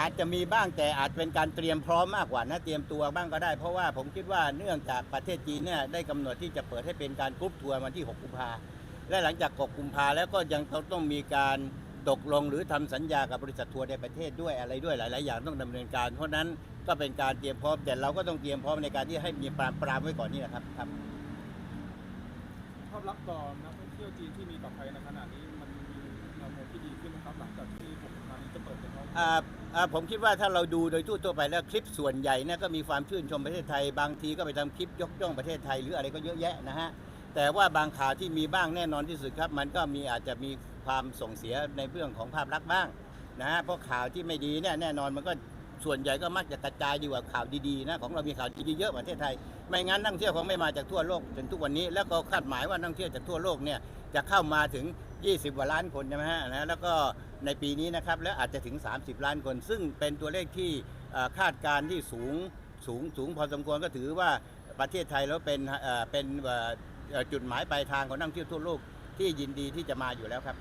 อาจจะมีบ้างแต่อาจเป็นการเตรียมพร้อมมากกว่านะเตรียมตัวบ้างก็ได้ เพราะว่าผมคิดว่าเนื่องจากประเทศจีนเนี่ยได้กำหนดที่จะเปิดให้เป็นการกรุ๊ปทัวร์วันที่ 6 กุมภาและหลังจาก 6 กุมภาแล้วก็ยังต้องต้องมีการตกลงหรือทำสัญญากับบริษัททัวร์ในประเทศด้วยอะไรด้วยหลาย ๆ อย่างต้องดำเนินการ เพราะนั้นก็เป็นการเตรียมพร้อมแต่เราก็ต้องเตรียมพร้อมในการที่ให้มีปรามปรามไว้ก่อนนี่นะครับครับภาพลักษณ์ต่อนักท่องเที่ยวจีนที่มีต่อไทยในขณะนี้มันมีแน ผมคิดว่าถ้าเราดูโดยทั่วตัวไปแล้วคลิปส่วนใหญ่นี่ยก็มีความชื่นชมประเทศไทย บางทีก็ไปทำคลิปยกย่องประเทศไทยหรืออะไรก็เยอะแยะนะฮะแต่ว่าบางข่าวที่มีบ้างแน่นอนที่สุดครับ มันก็มีอาจจะมีความส่งเสียในเรื่องของภาพลักษณ์บ้างนะฮะเพราะข่าวที่ไม่ดีเนี่ยแน่นอนมันก็ ส่วนใหญ่ก็มักจะกระจายดีกว่าข่าวดีๆนะของเรามีข่าวดีๆเยอะประเทศไทย ไม่งั้นนักท่องเที่ยวคงไม่มาจากทั่วโลกจนทุกวันนี้ แล้วก็คาดหมายว่านักท่องเที่ยวจากทั่วโลกเนี่ยจะเข้ามาถึง 20กว่าล้านคนใช่ไหมฮะนะแล้วก็ในปีนี้นะครับแล้วอาจจะถึง 30 ล้านคน ซึ่งเป็นตัวเลขที่คาดการณ์ที่สูงสูงสูงพอสมควรก็ถือว่าประเทศไทยแล้วเป็นเป็นจุดหมายปลายทางของนักท่องเที่ยวทั่วโลกที่ยินดีที่จะมาอยู่แล้วครับ